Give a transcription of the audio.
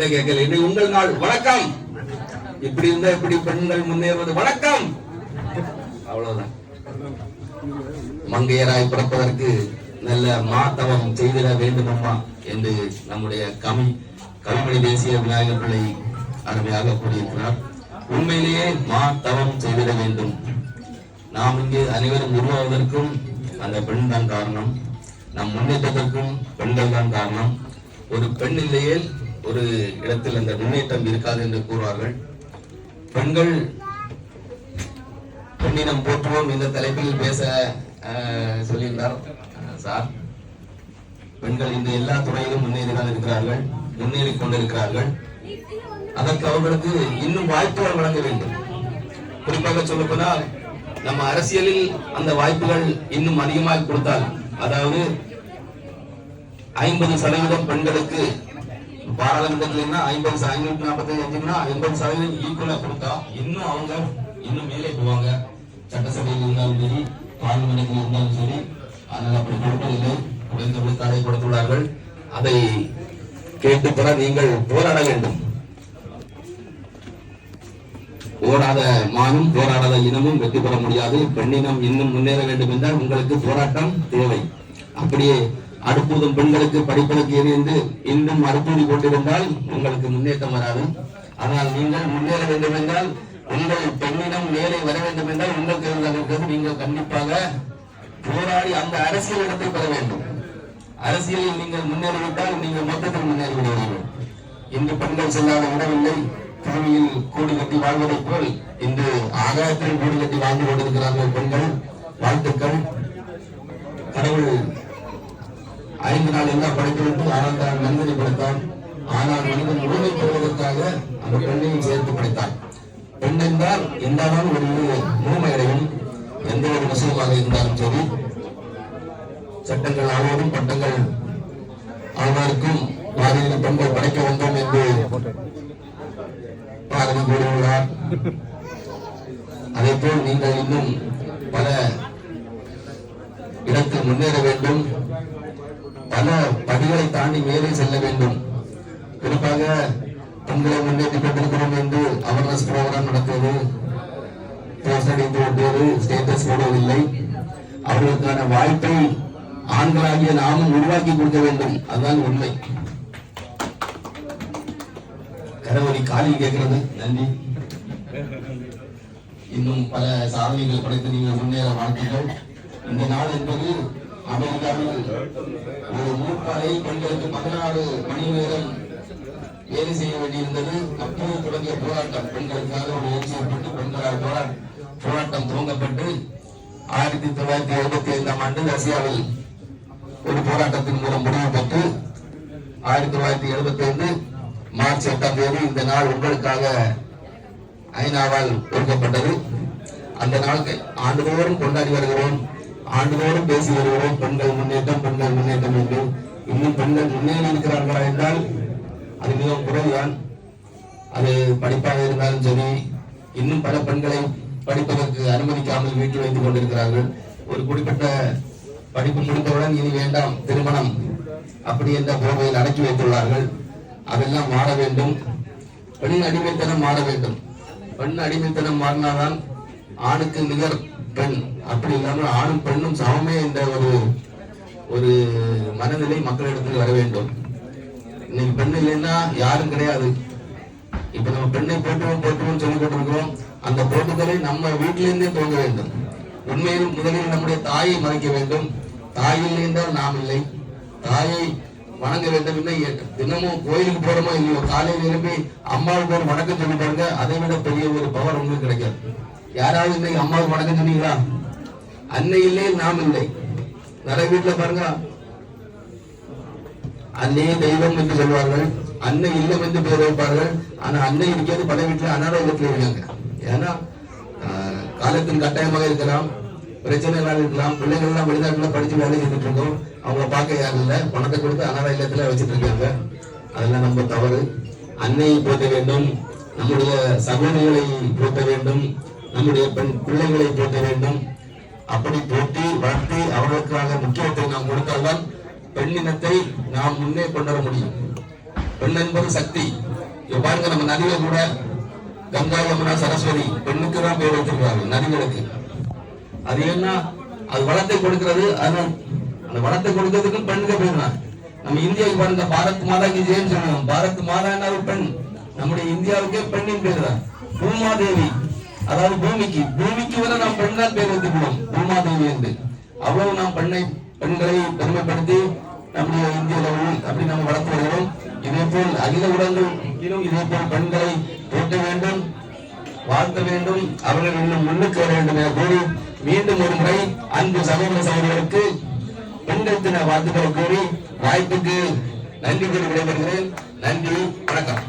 சவுண்டே கேட்கல. இது உங்கள் நாள் வணக்கம். இப்படி இருந்தா இப்படி பெண்கள் முன்னேறுவது வணக்கம். அவ்வளவுதான். மங்கையராய் பிறப்பதற்கு நல்ல மாத்தவம் செய்திட வேண்டும் அம்மா என்று நம்முடைய கவி கவிமணி தேசிய விநாயகர் பிள்ளை அருமையாக கூறியிருக்கிறார். உண்மையிலேயே மா தவம் செய்திட வேண்டும். நாம் இங்கே அனைவரும் உருவாவதற்கும் அந்த பெண் தான் காரணம். நம் முன்னேற்றத்திற்கும் பெண்கள் தான் காரணம். ஒரு பெண் இல்லையே ஒரு இடத்தில் அந்த முன்னேற்றம் இருக்காது என்று கூறுவார்கள். பெண்கள் பெண்ணினம் போற்றுவோம் இந்த தலைப்பில் பேச சொல்லியிருந்தார் சார். பெண்கள் இந்த எல்லா துறையிலும் முன்னேறிதான் இருக்கிறார்கள் முன்னேறி கொண்டிருக்கிறார்கள். அதற்கு அவர்களுக்கு இன்னும் வாய்ப்புகள் வழங்க வேண்டும். குறிப்பாக சொல்லப்போனால் நம்ம அரசியலில் அந்த வாய்ப்புகள் இன்னும் அதிகமாக கொடுத்தால் அதாவது ஐம்பது சதவீதம் பெண்களுக்கு பாராளுமன்றத்தில் ஐம்பது ஐநூத்தி நாற்பத்தி அஞ்சுன்னா ஐம்பது சதவீதம் ஈக்குவலா கொடுத்தா இன்னும் அவங்க இன்னும் மேலே போவாங்க. சட்டசபையில் இருந்தாலும் சரி பார்லிமெண்ட்டில் இருந்தாலும் சரி ஆனால் அப்படி கொடுப்பதில்லை. குறைந்த தடை கொடுத்துள்ளார்கள் அதை கேட்டு பெற நீங்கள் போராட வேண்டும். போராட மானும் போராடாத இனமும் வெற்றி பெற முடியாது. பெண்ணினம் இன்னும் முன்னேற வேண்டும் என்றால் உங்களுக்கு போராட்டம் தேவை. அப்படியே அடுப்பூதும் பெண்களுக்கு படிப்பதற்கு எரிந்து இன்னும் அடுப்பூதி கொண்டிருந்தால் உங்களுக்கு முன்னேற்றம் வராது. ஆனால் நீங்கள் முன்னேற வேண்டும் என்றால் உங்கள் பெண்ணிடம் மேலே வர வேண்டும் என்றால் உங்கள் இருந்ததற்கு நீங்கள் கண்டிப்பாக போராடி அந்த அரசியல் இடத்தை பெற வேண்டும். அரசியலில் நீங்கள் முன்னேறிவிட்டால் நீங்கள் மொத்தத்தில் முன்னேறிவிடுவீர்கள். இன்று பெண்கள் செல்லாத இடமில்லை. பூமியில் கூடு கட்டி வாழ்வதைப் போல் இன்று ஆகாயத்தில் கூடு கட்டி வாழ்ந்து கொண்டிருக்கிறார்கள் பெண்கள் வாழ்த்துக்கள். கடவுள் ஐந்து நாள் எல்லாம் படைத்துவிட்டு ஆனால் தான் மனிதனை படைத்தான். ஆனால் மனிதன் உரிமை பெறுவதற்காக அந்த பெண்ணையும் சேர்த்து படைத்தான். பெண் என்றால் எந்த ஒரு மூமையடையும் எந்த ஒரு விஷயமாக இருந்தாலும் சரி. சட்டங்கள் ஆவோரும் பட்டங்கள் ஆவாருக்கும் பாரதியில் பெண்கள் படைக்க வேண்டும் என்று பாரதி கூறியுள்ளார் அதே போல் நீங்கள் இன்னும் பல இடத்தில் முன்னேற வேண்டும். பல படிகளை தாண்டி மேலே செல்ல வேண்டும். குறிப்பாக பெண்களை முன்னேற்றி கொண்டிருக்கிறோம் என்று அவேர்னஸ் ப்ரோக்ராம் நடத்தியது. போஸ்ட் அடித்து ஸ்டேட்டஸ் போடுவதில்லை அவர்களுக்கான வாய்ப்பை ஆண்களாகிய நாமும் உருவாக்கி கொடுக்க வேண்டும். அதுதான் உண்மை. கரவரி காலில் கேட்கிறது. நன்றி. இன்னும் பல சாதனைகள் படைத்து நீங்கள் முன்னேற வாழ்த்துங்கள் இந்த நாள் என்பது அமெரிக்காவில் ஒரு நூற்பாலை பெண்களுக்கு பதினாறு மணி நேரம் வேலை செய்ய வேண்டியிருந்தது. அப்போது தொடங்கிய போராட்டம் பெண்களுக்காக ஒரு எழுச்சி பெண்களால் போராட்டம் துவங்கப்பட்டு ஆயிரத்தி தொள்ளாயிரத்தி எழுபத்தி ஐந்தாம் ஆண்டு ரஷ்யாவில் ஒரு போராட்டத்தின் மூலம் முடிவு பெற்று ஆயிரத்தி தொள்ளாயிரத்தி எழுபத்தி ஐந்து மார்ச் எட்டாம் தேதி இந்த நாள் உங்களுக்காக ஐநாவால் கொடுக்கப்பட்டது அந்த நாள் ஆண்டுதோறும் கொண்டாடி வருகிறோம். ஆண்டுதோறும் பேசி வருகிறோம். பெண்கள் முன்னேற்றம் பெண்கள் முன்னேற்றம் என்று. இன்னும் பெண்கள் முன்னேறி இருக்கிறார்களா என்றால் அது மிகவும் குறைவுதான். அது படிப்பாக இருந்தாலும் சரி இன்னும் பல பெண்களை படிப்பதற்கு அனுமதிக்காமல் வீட்டில் வைத்துக் கொண்டிருக்கிறார்கள். ஒரு குறிப்பிட்ட படிப்பு முடிந்தவுடன் இனி வேண்டாம் திருமணம் அப்படி என்ற போர்வையில் அடக்கி வைத்துள்ளார்கள். அதெல்லாம் மாற வேண்டும். பெண் அடிமைத்தனம் மாற வேண்டும். பெண் அடிமைத்தனம் மாறினால்தான் ஆணுக்கு நிகர் பெண். அப்படி இல்லாமல் ஆணும் பெண்ணும் சமமே என்ற ஒரு ஒரு மனநிலை மக்களிடத்தில் வர வேண்டும். இன்னைக்கு பெண் இல்லைன்னா யாரும் கிடையாது. இப்ப நம்ம பெண்ணை போட்டுவோம் போட்டுவோம் சொல்லி கொண்டிருக்கிறோம் அந்த போட்டுதலை நம்ம வீட்டிலிருந்தே துவங்க வேண்டும். உண்மையில் முதலில் நம்முடைய தாயை மறைக்க வேண்டும். தாய் இல்லை என்றால் நாம் இல்லை. தாயை வணங்க வேண்டும் என்ன தினமும் கோயிலுக்கு போறோமோ இல்லையோ காலையில் எழுப்பி அம்மாவுக்கு ஒரு வணக்கம் சொல்லி பாருங்க அதை விட பெரிய ஒரு பவர் உங்களுக்கு கிடைக்காது. யாராவது இன்னைக்கு அம்மாவுக்கு வணக்கம் சொன்னீங்களா? அன்னை இல்லை நாம் இல்லை. நிறைய வீட்டுல பாருங்க. அன்னையே தெய்வம் என்று சொல்வார்கள். அன்னை இல்லம் என்று பேர் வைப்பார்கள். ஆனா அன்னை இருக்கிறது பல வீட்டுல அனாதை வீட்டுல இருக்காங்க. ஏன்னா ஆஹ், காலத்தின் கட்டாயமாக இருக்கலாம் பிரச்சனைகளாக இருக்கலாம் பிள்ளைகள்லாம் வெளிநாட்டுல படிச்சு வேலை செஞ்சுட்டு இருக்கோம். அவங்க பார்க்க யாரும் இல்லை. பணத்தை கொடுத்து அனாதை இல்லத்துல வச்சிட்டு இருக்காங்க. அதெல்லாம் நம்ம தவறு. அன்னையை போற்ற வேண்டும். நம்முடைய சகோதரிகளை போற்ற வேண்டும். நம்முடைய பெண் பிள்ளைகளை போற்ற வேண்டும். அப்படி போட்டி வளர்த்து அவர்களுக்காக முக்கியத்துவம் நாம் கொடுத்தால்தான் பெண்ணினத்தை நாம் முன்னே கொண்டு வர முடியும். பெண் என்பது சக்தி. இப்ப பாருங்க நம்ம நதியில கூட கங்கா யமுனா சரஸ்வதி பெண்ணுக்கு தான் பேர் வைத்திருக்கிறார்கள் நதிகளுக்கு. அது என்ன அது வளத்தை கொடுக்கிறது அது அந்த வளத்தை கொடுக்கிறதுக்கு பெண்ணுக்கு பேர் தான். நம்ம இந்தியாவுக்கு பாருங்க பாரத் மாதா கி ஜெயம் சொல்லணும் பாரத் மாதா என்ன ஒரு பெண். நம்முடைய இந்தியாவுக்கே பெண்ணின் பேர் தான். பூமாதேவி. அதாவது பூமிக்கு பூமிக்கு வர நாம் பெண்கள் பேர் எடுத்துக்கிறோம் பூமாதேவி என்று. அவ்வளவு நாம் பெண்ணை பெண்களை பெருமைப்படுத்தி நம்முடைய இந்திய லெவலில் அப்படி நம்ம வளர்த்து வருகிறோம். இதே போல் அகில உலகிலும் இதே போல் பெண்களை போட்ட வேண்டும் வாழ்த்த வேண்டும் அவர்கள் இன்னும் முன்னுக்கு வர வேண்டும் என கூறி மீண்டும் ஒரு முறை அன்பு சகோதர சகோதரர்களுக்கு பெண்கள் தின வாழ்த்துக்களை கூறி வாய்ப்புக்கு நன்றி கூறி விடைபெறுகிறேன். நன்றி வணக்கம்.